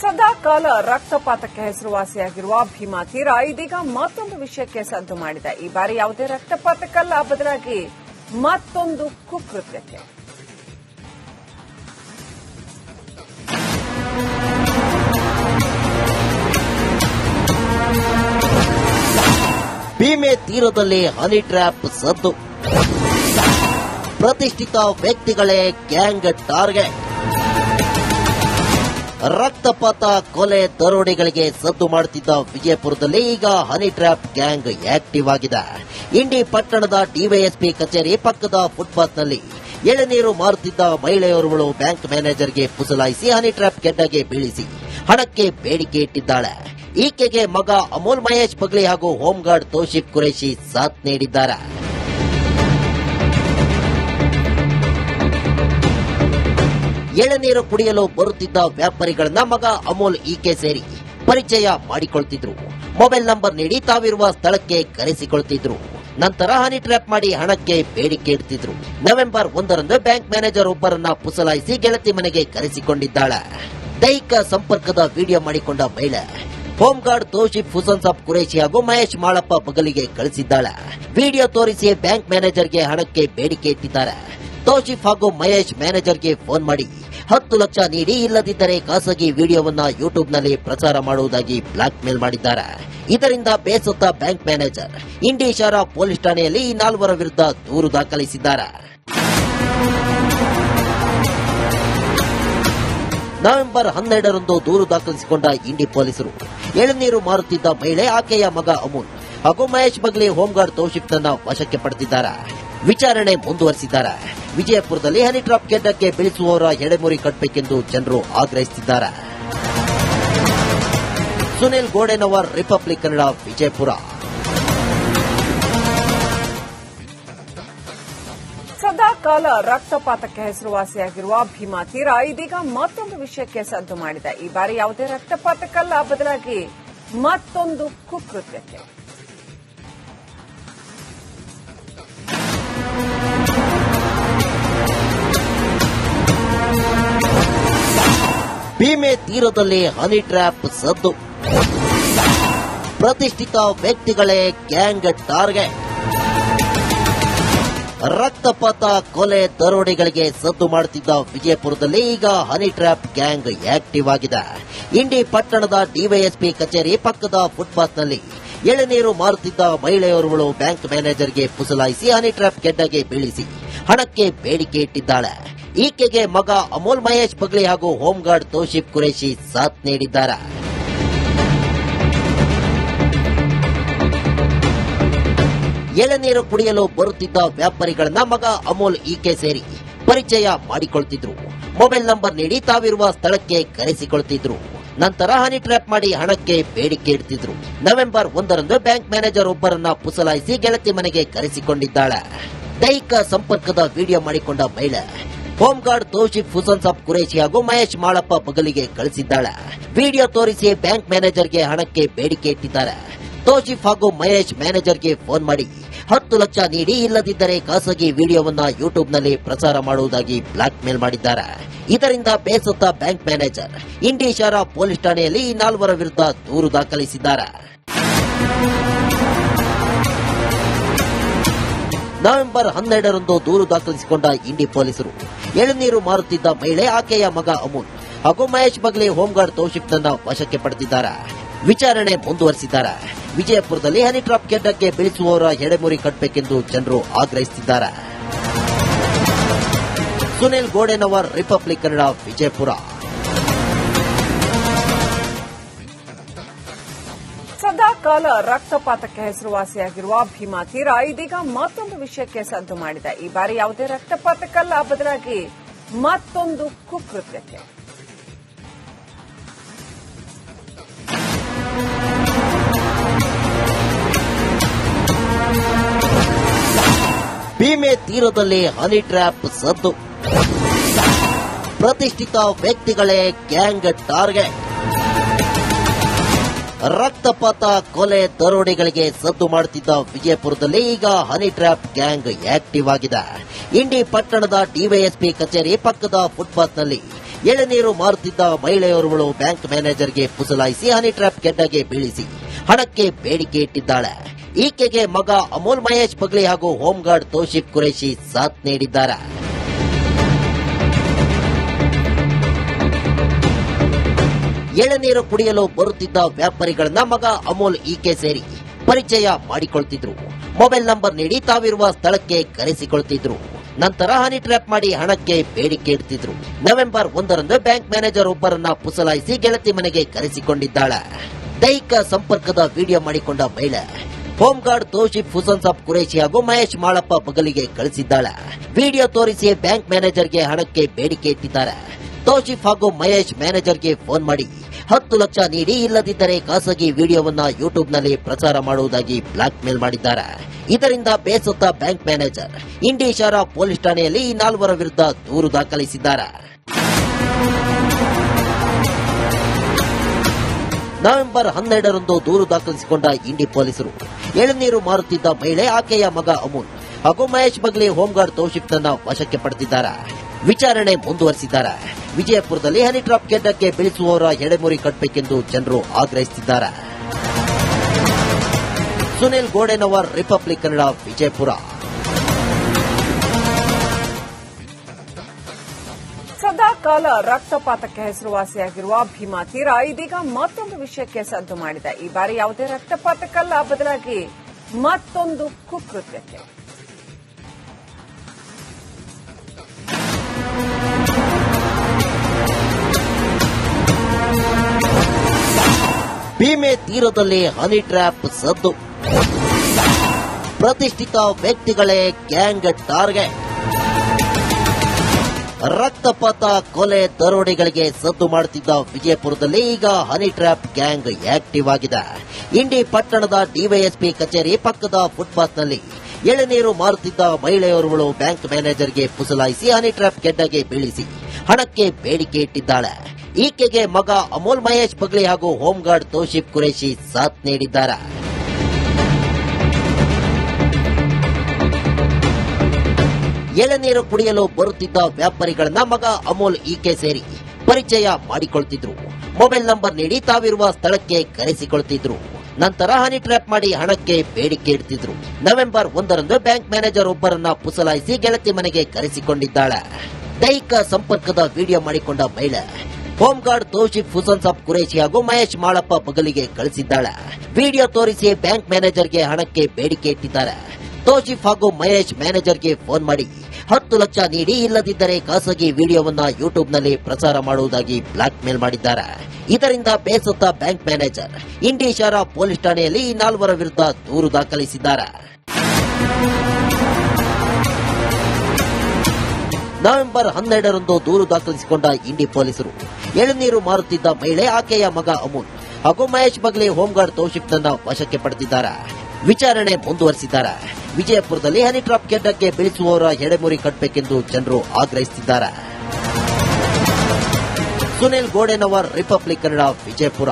ಸದಾ ಕಾಲ ರಕ್ತಪಾತಕ್ಕೆ ಹೆಸರುವಾಸಿಯಾಗಿರುವ ಭೀಮಾ ತೀರ ಇದೀಗ ಮತ್ತೊಂದು ವಿಷಯಕ್ಕೆ ಸದ್ದು ಮಾಡಿದೆ. ಈ ಬಾರಿ ಯಾವುದೇ ರಕ್ತಪಾತಕ್ಕಲ್ಲ ಬದಲಾಗಿ ಮತ್ತೊಂದು ಕುಕೃತ್ಯಕ್ಕೆ. ಭೀಮೆ ತೀರದಲ್ಲಿ ಹನಿ ಟ್ರ್ಯಾಪ್ ಸದ್ದು. ಪ್ರತಿಷ್ಠಿತ ವ್ಯಕ್ತಿಗಳೇ ಗ್ಯಾಂಗ್ ಟಾರ್ಗೆಟ್. ರಕ್ತಪಾತ ಕೊಲೆ ದರೋಡೆಗಳಿಗೆ ಸದ್ದು ಮಾಡುತ್ತಿದ್ದ ವಿಜಯಪುರದಲ್ಲಿ ಈಗ ಹನಿ ಟ್ರ್ಯಾಪ್ ಗ್ಯಾಂಗ್ ಆಕ್ಟಿವ್ ಆಗಿದೆ. ಇಂಡಿ ಪಟ್ಟಣದ ಡಿವೈಎಸ್ಪಿ ಕಚೇರಿ ಪಕ್ಕದ ಫುಟ್ಪಾತ್ನಲ್ಲಿ ಎಳೆನೀರು ಮಾರುತ್ತಿದ್ದ ಮಹಿಳೆಯೋರ್ವಳು ಬ್ಯಾಂಕ್ ಮ್ಯಾನೇಜರ್ಗೆ ಪುಸಲಾಯಿಸಿ ಹನಿ ಟ್ರ್ಯಾಪ್ ಕೆಡ್ಡಗೆ ಬೀಳಿಸಿ ಹಣಕ್ಕೆ ಬೇಡಿಕೆ ಇಟ್ಟಿದ್ದಾಳೆ. ಈಕೆಗೆ ಮಗ ಅಮೋಲ್ ಮಹೇಶ್ ಪಗ್ಲಿ ಹಾಗೂ ಹೋಂಗಾರ್ಡ್ ತೋಷಿಫ್ ಕುರೇಶಿ ಸಾಥ್ ನೀಡಿದ್ದಾರೆ. ಎಳನೀರು ಕುಡಿಯಲು ಬರುತ್ತಿದ್ದ ವ್ಯಾಪಾರಿಗಳನ್ನ ಮಗ ಅಮೋಲ್ ಈಕೆ ಸೇರಿ ಪರಿಚಯ ಮಾಡಿಕೊಳ್ತಿದ್ರು. ಮೊಬೈಲ್ ನಂಬರ್ ನೀಡಿ ತಾವಿರುವ ಸ್ಥಳಕ್ಕೆ ಕರೆಸಿಕೊಳ್ತಿದ್ರು. ನಂತರ ಹನಿ ಟ್ರ್ಯಾಪ್ ಮಾಡಿ ಹಣಕ್ಕೆ ಬೇಡಿಕೆ ಇಡ್ತಿದ್ರು. ನವೆಂಬರ್ ಒಂದರಂದು ಬ್ಯಾಂಕ್ ಮ್ಯಾನೇಜರ್ ಒಬ್ಬರನ್ನ ಪುಸಲಾಯಿಸಿ ಗೆಳತಿ ಮನೆಗೆ ಕರೆಸಿಕೊಂಡಿದ್ದಾಳೆ. ದೈಹಿಕ ಸಂಪರ್ಕದ ವಿಡಿಯೋ ಮಾಡಿಕೊಂಡ ಮಹಿಳೆ ಹೋಂಗಾರ್ಡ್ ತೋಶಿಫ್ ಹುಸನ್ ಸಾಬ್ ಕುರೇಶಿ ಹಾಗೂ ಮಹೇಶ್ ಮಾಳಪ್ಪ ಬಗಲಿಗೆ ಕಳಿಸಿದ್ದಾಳೆ. ವಿಡಿಯೋ ತೋರಿಸಿ ಬ್ಯಾಂಕ್ ಮ್ಯಾನೇಜರ್ಗೆ ಹಣಕ್ಕೆ ಬೇಡಿಕೆ ಇಟ್ಟಿದ್ದಾರೆ. ತೋಷಿಫ್ ಹಾಗೂ ಮಹೇಶ್ ಮ್ಯಾನೇಜರ್ಗೆ ಫೋನ್ ಮಾಡಿ ಹತ್ತು ಲಕ್ಷ ನೀಡಿ ಇಲ್ಲದಿದ್ದರೆ ಖಾಸಗಿ ವಿಡಿಯೋವನ್ನ ಯೂಟ್ಯೂಬ್ನಲ್ಲಿ ಪ್ರಚಾರ ಮಾಡುವುದಾಗಿ ಬ್ಲಾಕ್ ಮೇಲ್ ಮಾಡಿದ್ದಾರೆ. ಇದರಿಂದ ಬೇಸತ್ತ ಬ್ಯಾಂಕ್ ಮ್ಯಾನೇಜರ್ ಇಂಡಿ ಪೊಲೀಸ್ ಠಾಣೆಯಲ್ಲಿ ಈ ನಾಲ್ವರ ವಿರುದ್ಧ ದೂರು ದಾಖಲಿಸಿದ್ದಾರೆ. ನವೆಂಬರ್ ಹನ್ನೆರಡರಂದು ದೂರು ದಾಖಲಿಸಿಕೊಂಡ ಇಂಡಿ ಪೊಲೀಸರು ಎಳನೀರು ಮಾರುತ್ತಿದ್ದ ಮಹಿಳೆ ಆಕೆಯ ಮಗ ಅಮೂಲ್ ಹಾಗೂ ಮಹೇಶ್ ಬಗ್ಲಿ ಹೋಂಗಾರ್ಡ್ ತೌಶಿಫ್ನನ್ನ ವಶಕ್ಕೆ ಪಡೆದಿದ್ದಾರೆ. ವಿಚಾರಣೆ ಮುಂದುವರೆಸಿದ್ದಾರೆ. ವಿಜಯಪುರದಲ್ಲಿ ಹೆಲಿಟ್ರಾಪ್ ಕೇಂದ್ರಕ್ಕೆ ಬೆಳೆಸುವವರ ಎಡೆಮುರಿ ಕಟ್ಟಬೇಕೆಂದು ಜನರು ಆಗ್ರಹಿಸುತ್ತಿದ್ದಾರೆ. ಸುನಿಲ್ ಗೋಡೆನವರ್, ರಿಪಬ್ಲಿಕ್ ಕನ್ನಡ, ವಿಜಯಪುರ. ಸದಾ ಕಾಲ ರಕ್ತಪಾತಕ್ಕೆ ಹೆಸರುವಾಸಿಯಾಗಿರುವ ಭೀಮಾ ತೀರ ಇದೀಗ ಮತ್ತೊಂದು ವಿಷಯಕ್ಕೆ ಸದ್ದು ಮಾಡಿದೆ. ಈ ಬಾರಿ ಯಾವುದೇ ರಕ್ತಪಾತಕ್ಕಲ್ಲ ಬದಲಾಗಿ ಮತ್ತೊಂದು ಕುಕೃತ್ಯಕ್ಕೆ. ಭೀಮೆ ತೀರದಲ್ಲಿ ಹನಿ ಟ್ರ್ಯಾಪ್ ಸದ್ದು. ಪ್ರತಿಷ್ಠಿತ ವ್ಯಕ್ತಿಗಳೇ ಗ್ಯಾಂಗ್ ಟಾರ್ಗೆಟ್ ರಕ್ತಪಾತ ಕೊಲೆ ದರೋಡೆಗಳಿಗೆ ಸದ್ದು ಮಾಡುತ್ತಿದ್ದ ವಿಜಯಪುರದಲ್ಲಿ ಈಗ ಹನಿ ಟ್ರ್ಯಾಪ್ ಗ್ಯಾಂಗ್ ಆಕ್ಟಿವ್ ಆಗಿದೆ. ಇಂಡಿ ಪಟ್ಟಣದ ಡಿವೈಎಸ್ಪಿ ಕಚೇರಿ ಪಕ್ಕದ ಫುಟ್ಪಾತ್ನಲ್ಲಿ ಎಳೆನೀರು ಮಾರುತ್ತಿದ್ದ ಮಹಿಳೆಯೋರ್ವಳು ಬ್ಯಾಂಕ್ ಮ್ಯಾನೇಜರ್ಗೆ ಪುಸಲಾಯಿಸಿ ಹನಿ ಟ್ರ್ಯಾಪ್ ಗೆಡ್ಡಗೆ ಬೀಳಿಸಿ ಹಣಕ್ಕೆ ಬೇಡಿಕೆ ಇಟ್ಟಿದ್ದಾಳೆ. ಈಕೆಗೆ ಮಗ ಅಮೋಲ್ ಮಹೇಶ್ ಬಗ್ಲಿ ಹಾಗೂ ಹೋಂಗಾರ್ಡ್ ತೋಷಿಬ್ ಕುರೇಶಿ ಸಾಥ್ ನೀಡಿದ್ದಾರೆ. ಎಳನೀರು ಕುಡಿಯಲು ಬರುತ್ತಿದ್ದ ವ್ಯಾಪಾರಿಗಳನ್ನ ಮಗ ಅಮೋಲ್ ಈಕೆ ಸೇರಿ ಪರಿಚಯ ಮಾಡಿಕೊಳ್ತಿದ್ರು. ಮೊಬೈಲ್ ನಂಬರ್ ನೀಡಿ ತಾವಿರುವ ಸ್ಥಳಕ್ಕೆ ಕರೆಸಿಕೊಳ್ತಿದ್ರು. ನಂತರ ಹನಿ ಟ್ರ್ಯಾಪ್ ಮಾಡಿ ಹಣಕ್ಕೆ ಬೇಡಿಕೆ ಇಡ್ತಿದ್ರು. ನವೆಂಬರ್ ಒಂದರಂದು ಬ್ಯಾಂಕ್ ಮ್ಯಾನೇಜರ್ ಒಬ್ಬರನ್ನ ಪುಸಲಾಯಿಸಿ ಗೆಳತಿ ಮನೆಗೆ ಕರೆಸಿಕೊಂಡಿದ್ದಾಳೆ. ದೈಹಿಕ ಸಂಪರ್ಕದ ವಿಡಿಯೋ ಮಾಡಿಕೊಂಡ ಮಹಿಳೆ ಹೋಂಗಾರ್ಡ್ ತೋಶಿಫ್ ಹುಸನ್ ಸಾಬ್ ಕುರೇಶಿ ಹಾಗೂ ಮಹೇಶ್ ಮಾಳಪ್ಪ ಬಗಲಿಗೆ ಕಳಿಸಿದ್ದಾಳೆ. ವಿಡಿಯೋ ತೋರಿಸಿ ಬ್ಯಾಂಕ್ ಮ್ಯಾನೇಜರ್ಗೆ ಹಣಕ್ಕೆ ಬೇಡಿಕೆ ಇಟ್ಟಿದ್ದಾರೆ. ತೋಶಿಫ್ ಹಾಗೂ ಮಹೇಶ್ ಮ್ಯಾನೇಜರ್ಗೆ ಫೋನ್ ಮಾಡಿ, ಹತ್ತು ಲಕ್ಷ ನೀಡಿ ಇಲ್ಲದಿದ್ದರೆ ಖಾಸಗಿ ವಿಡಿಯೋವನ್ನ ಯೂಟ್ಯೂಬ್ನಲ್ಲಿ ಪ್ರಸಾರ ಮಾಡುವುದಾಗಿ ಬ್ಲಾಕ್ ಮೇಲ್ ಮಾಡಿದ್ದಾರೆ. ಇದರಿಂದ ಬೇಸತ್ತ ಬ್ಯಾಂಕ್ ಮ್ಯಾನೇಜರ್, ಇಂಡಿ ಇಶಾರಾ ಪೊಲೀಸ್ ಠಾಣೆಯಲ್ಲಿ ಈ ನಾಲ್ವರ ವಿರುದ್ಧ ದೂರು ದಾಖಲಿಸಿದ್ದಾರೆ. ನವೆಂಬರ್ ಹನ್ನೆರಡರಂದು ದೂರು ದಾಖಲಿಸಿಕೊಂಡ ಇಂಡಿ ಪೊಲೀಸರು. ಎಳನೀರು ಮಾರುತ್ತಿದ್ದ ಮಹಿಳೆ, ಆಕೆಯ ಮಗ ಅಮೂಲ್. ಹಾಗೂ ಮಹೇಶ್ ಬಗ್ಲಿ ಹೋಂಗಾರ್ಡ್ ತನ್ನ ವಶಕ್ಕೆ ಪಡೆದಿದ್ದಾರೆ. ವಿಚಾರಣೆ ಮುಂದುವರೆಸಿದ್ದಾರೆ. ವಿಜಯಪುರದಲ್ಲಿ ಹನಿ ಕೇಂದ್ರಕ್ಕೆ ಬೆಳೆಸುವವರ ಎಡೆಮುರಿ ಕಟ್ಟಬೇಕೆಂದು ಜನರು ಆಗ್ರಹಿಸುತ್ತಿದ್ದಾರೆ. ಸುನಿಲ್ ಗೋಡೆನವರ್, ರಿಪಬ್ಲಿಕ್ ಕನ್ನಡ, ವಿಜಯಪುರ. ಸದಾ ಕಾಲ ರಕ್ತಪಾತಕ್ಕೆ ಹೆಸರುವಾಸಿಯಾಗಿರುವ ಭೀಮಾ ತೀರ ಇದೀಗ ಮತ್ತೊಂದು ವಿಷಯಕ್ಕೆ ಸದ್ದು ಮಾಡಿದೆ. ಈ ಬಾರಿ ಯಾವುದೇ ರಕ್ತಪಾತಕ್ಕಲ್ಲ ಬದಲಾಗಿ ಮತ್ತೊಂದು ಕುಕೃತ್ಯಕ್ಕೆ. ಭೀಮೆ ತೀರದಲ್ಲಿ ಹನಿ ಟ್ರ್ಯಾಪ್ ಸದ್ದು. ಪ್ರತಿಷ್ಠಿತ ವ್ಯಕ್ತಿಗಳೇ ಗ್ಯಾಂಗ್ ಟಾರ್ಗೆಟ್. ರಕ್ತಪಾತ ಕೊಲೆ ದರೋಡೆಗಳಿಗೆ ಸದ್ದು ಮಾಡುತ್ತಿದ್ದ ವಿಜಯಪುರದಲ್ಲಿ ಈಗ ಹನಿ ಟ್ರ್ಯಾಪ್ ಗ್ಯಾಂಗ್ ಆಕ್ಟಿವ್ ಆಗಿದೆ. ಇಂಡಿ ಪಟ್ಟಣದ ಡಿವೈಎಸ್ಪಿ ಕಚೇರಿ ಪಕ್ಕದ ಫುಟ್ಪಾತ್ನಲ್ಲಿ ಎಳನೀರು ಮಾರುತ್ತಿದ್ದ ಮಹಿಳೆಯೋರ್ವಳು ಬ್ಯಾಂಕ್ ಮ್ಯಾನೇಜರ್ಗೆ ಪುಸಲಾಯಿಸಿ ಹನಿ ಟ್ರ್ಯಾಪ್ ಕೆಡ್ಡಗೆ ಬೀಳಿಸಿ ಹಣಕ್ಕೆ ಬೇಡಿಕೆ ಇಟ್ಟಿದ್ದಾಳೆ. ಈಕೆಗೆ ಮಗ ಅಮೋಲ್ ಮಹೇಶ್ ಪಗ್ಲಿ ಹಾಗೂ ಹೋಮ್ ಗಾರ್ಡ್ ತೋಶಿಫ್ ಕುರೇಶಿ ಸಾಥ್ ನೀಡಿದ್ದಾರೆ. ಎಳನೀರು ಕುಡಿಯಲು ಬರುತ್ತಿದ್ದ ವ್ಯಾಪಾರಿಗಳನ್ನ ಮಗ ಅಮೋಲ್ ಈಕೆ ಸೇರಿ ಪರಿಚಯ ಮಾಡಿಕೊಳ್ತಿದ್ರು. ಮೊಬೈಲ್ ನಂಬರ್ ನೀಡಿ ತಾವಿರುವ ಸ್ಥಳಕ್ಕೆ ಕರೆಸಿಕೊಳ್ತಿದ್ರು. ನಂತರ ಹನಿ ಟ್ರ್ಯಾಪ್ ಮಾಡಿ ಹಣಕ್ಕೆ ಬೇಡಿಕೆ ಇಡ್ತಿದ್ರು. ನವೆಂಬರ್ ಒಂದರಂದು ಬ್ಯಾಂಕ್ ಮ್ಯಾನೇಜರ್ ಒಬ್ಬರನ್ನ ಪುಸಲಾಯಿಸಿ ಗೆಳತಿ ಮನೆಗೆ ಕರೆಸಿಕೊಂಡಿದ್ದಾಳೆ. ದೈಹಿಕ ಸಂಪರ್ಕದ ವಿಡಿಯೋ ಮಾಡಿಕೊಂಡ ಮಹಿಳೆ ಹೋಮ್ ಗಾರ್ಡ್ ತೋಶಿಫ್ ಹುಸನ್ ಸಾಬ್ ಕುರೇಶಿ ಹಾಗೂ ಮಹೇಶ್ ಮಾಳಪ್ಪ ಬಗಲಿಗೆ ಕಳಿಸಿದ್ದಾಳೆ. ವಿಡಿಯೋ ತೋರಿಸಿ ಬ್ಯಾಂಕ್ ಮ್ಯಾನೇಜರ್ಗೆ ಹಣಕ್ಕೆ ಬೇಡಿಕೆ ಇಟ್ಟಿದ್ದಾರೆ. ತೋಷಿಫ್ ಹಾಗೂ ಮಹೇಶ್ ಮ್ಯಾನೇಜರ್ಗೆ ಫೋನ್ ಮಾಡಿ ಹತ್ತು ಲಕ್ಷ ನೀಡಿ ಇಲ್ಲದಿದ್ದರೆ ಖಾಸಗಿ ವಿಡಿಯೋವನ್ನ ಯೂಟ್ಯೂಬ್ನಲ್ಲಿ ಪ್ರಚಾರ ಮಾಡುವುದಾಗಿ ಬ್ಲಾಕ್ ಮೇಲ್ ಮಾಡಿದ್ದಾರೆ. ಇದರಿಂದ ಬೇಸತ್ತ ಬ್ಯಾಂಕ್ ಮ್ಯಾನೇಜರ್ ಇಂಡೀಶಾರ ಪೊಲೀಸ್ ಠಾಣೆಯಲ್ಲಿ ಈ ನಾಲ್ವರ ವಿರುದ್ಧ ದೂರು ದಾಖಲಿಸಿದ್ದಾರೆ. ನವೆಂಬರ್ ಹನ್ನೆರಡರಂದು ದೂರು ದಾಖಲಿಸಿಕೊಂಡ ಇಂಡಿ ಪೊಲೀಸರು ಎಳನೀರು ಮಾರುತ್ತಿದ್ದ ಮಹಿಳೆ ಆಕೆಯ ಮಗ ಅಮೂಲ್ ಹಾಗೂ ಮಹೇಶ್ ಬಗ್ಲಿ ಹೋಂಗಾರ್ಡ್ ತೌಶಿಫ್ನನ್ನ ವಶಕ್ಕೆ ಪಡೆದಿದ್ದಾರೆ. ವಿಚಾರಣೆ ಮುಂದುವರೆಸಿದ್ದಾರೆ. ವಿಜಯಪುರದಲ್ಲಿ ಹೆಲಿಟ್ರಾಪ್ ಕೇಂದ್ರಕ್ಕೆ ಬೆಳೆಸುವವರ ಎಡೆಮುರಿ ಕಟ್ಟಬೇಕೆಂದು ಜನರು ಆಗ್ರಹಿಸುತ್ತಿದ್ದಾರೆ. ಸುನಿಲ್ ಗೋಡೆನವರ್, ರಿಪಬ್ಲಿಕ್ ಕನ್ನಡ, ವಿಜಯಪುರ. ಸದಾ ಕಾಲ ರಕ್ತಪಾತಕ್ಕೆ ಹೆಸರುವಾಸಿಯಾಗಿರುವ ಭೀಮಾ ತೀರ ಇದೀಗ ಮತ್ತೊಂದು ವಿಷಯಕ್ಕೆ ಸದ್ದು ಮಾಡಿದೆ. ಈ ಬಾರಿ ಯಾವುದೇ ರಕ್ತಪಾತಕ್ಕಲ್ಲ ಬದಲಾಗಿ ಮತ್ತೊಂದು ಕುಕೃತ್ಯಕ್ಕೆ. ಭೀಮೆ ತೀರದಲ್ಲಿ ಹನಿ ಟ್ರ್ಯಾಪ್ ಸದ್ದು. ಪ್ರತಿಷ್ಠಿತ ವ್ಯಕ್ತಿಗಳೇ ಗ್ಯಾಂಗ್ ಟಾರ್ಗೆಟ್ ರಕ್ತಪಾತ ಕೊಲೆ ದರೋಡೆಗಳಿಗೆ ಸದ್ದು ಮಾಡುತ್ತಿದ್ದ ವಿಜಯಪುರದಲ್ಲಿ ಈಗ ಹನಿ ಟ್ರ್ಯಾಪ್ ಗ್ಯಾಂಗ್ ಆಕ್ಟಿವ್ ಆಗಿದೆ. ಇಂಡಿ ಪಟ್ಟಣದ ಡಿವೈಎಸ್ಪಿ ಕಚೇರಿ ಪಕ್ಕದ ಫುಟ್ಪಾತ್ನಲ್ಲಿ ಎಳೆನೀರು ಮಾರುತ್ತಿದ್ದ ಮಹಿಳೆಯೋರ್ವಳು ಬ್ಯಾಂಕ್ ಮ್ಯಾನೇಜರ್ಗೆ ಪುಸಲಾಯಿಸಿ ಹನಿ ಟ್ರ್ಯಾಪ್ ಗೆಡ್ಡಗೆ ಬೀಳಿಸಿ ಹಣಕ್ಕೆ ಬೇಡಿಕೆ ಇಟ್ಟಿದ್ದಾಳೆ. ಈಕೆಗೆ ಮಗ ಅಮೋಲ್ ಮಹೇಶ್ ಬಗ್ಲಿ ಹಾಗೂ ಹೋಮ್ ಗಾರ್ಡ್ ತೋಶಿಫ್ ಕುರೇಶಿ ಸಾಥ್ ನೀಡಿದ್ದಾರೆ. ಎಳನೀರು ಕುಡಿಯಲು ಬರುತ್ತಿದ್ದ ವ್ಯಾಪಾರಿಗಳನ್ನ ಮಗ ಅಮೋಲ್ ಈಕೆ ಸೇರಿ ಪರಿಚಯ ಮಾಡಿಕೊಳ್ತಿದ್ರು. ಮೊಬೈಲ್ ನಂಬರ್ ನೀಡಿ ತಾವಿರುವ ಸ್ಥಳಕ್ಕೆ ಕರೆಸಿಕೊಳ್ತಿದ್ರು. ನಂತರ ಹನಿ ಟ್ರ್ಯಾಪ್ ಮಾಡಿ ಹಣಕ್ಕೆ ಬೇಡಿಕೆ ಇಡ್ತಿದ್ರು. ನವೆಂಬರ್ ಒಂದರಂದು ಬ್ಯಾಂಕ್ ಮ್ಯಾನೇಜರ್ ಒಬ್ಬರನ್ನ ಪುಸಲಾಯಿಸಿ ಗೆಳತಿ ಮನೆಗೆ ಕರೆಸಿಕೊಂಡಿದ್ದಾಳೆ. ದೈಹಿಕ ಸಂಪರ್ಕದ ವಿಡಿಯೋ ಮಾಡಿಕೊಂಡ ಮಹಿಳೆ ಹೋಮ್ ಗಾರ್ಡ್ ತೌಶಿಫ್ ಹುಸನ್ ಸಾಬ್ ಕುರೇಶಿ ಹಾಗೂ ಮಹೇಶ್ ಮಾಳಪ್ಪ ಬಗಲಿಗೆ ಕಳಿಸಿದ್ದಾಳೆ. ವಿಡಿಯೋ ತೋರಿಸಿ ಬ್ಯಾಂಕ್ ಮ್ಯಾನೇಜರ್ಗೆ ಹಣಕ್ಕೆ ಬೇಡಿಕೆ ಇಟ್ಟಿದ್ದಾರೆ. ತೋಶಿಫ್ ಹಾಗೂ ಮಹೇಶ್ ಮ್ಯಾನೇಜರ್ಗೆ ಫೋನ್ ಮಾಡಿ, ಹತ್ತು ಲಕ್ಷ ನೀಡಿ ಇಲ್ಲದಿದ್ದರೆ ಖಾಸಗಿ ವಿಡಿಯೋವನ್ನ ಯೂಟ್ಯೂಬ್ನಲ್ಲಿ ಪ್ರಸಾರ ಮಾಡುವುದಾಗಿ ಬ್ಲಾಕ್ ಮೇಲ್ ಮಾಡಿದ್ದಾರೆ. ಇದರಿಂದ ಬೇಸತ್ತ ಬ್ಯಾಂಕ್ ಮ್ಯಾನೇಜರ್ ಇಂಡಿಶಾರ ಪೊಲೀಸ್ ಠಾಣೆಯಲ್ಲಿ ಈ ನಾಲ್ವರ ವಿರುದ್ಧ ದೂರು ದಾಖಲಿಸಿದ್ದಾರೆ. ನವೆಂಬರ್ ಹನ್ನೆರಡರಂದು ದೂರು ದಾಖಲಿಸಿಕೊಂಡ ಇಂಡಿ ಪೊಲೀಸರು. ಎಳನೀರು ಮಾರುತ್ತಿದ್ದ ಮಹಿಳೆ, ಆಕೆಯ ಮಗ ಅಮೂಲ್. ಹಾಗೂ ಮಹೇಶ್ ಬಗ್ಲಿ ಹೋಂಗಾರ್ಡ್ ತನ್ನ ವಶಕ್ಕೆ ಪಡೆದಿದ್ದಾರೆ. ವಿಚಾರಣೆ ಮುಂದುವರೆಸಿದ್ದಾರೆ. ವಿಜಯಪುರದಲ್ಲಿ ಹನಿ ಕೇಂದ್ರಕ್ಕೆ ಬೀಳಿಸುವವರ ಎಡೆಮುರಿ ಕಟ್ಟಬೇಕೆಂದು ಜನರು ಆಗ್ರಹಿಸಿದ್ದಾರೆ ಸುನಿಲ್ ಗೋಡೆನವರ್, ರಿಪಬ್ಲಿಕ್ ಕನ್ನಡ, ವಿಜಯಪುರ.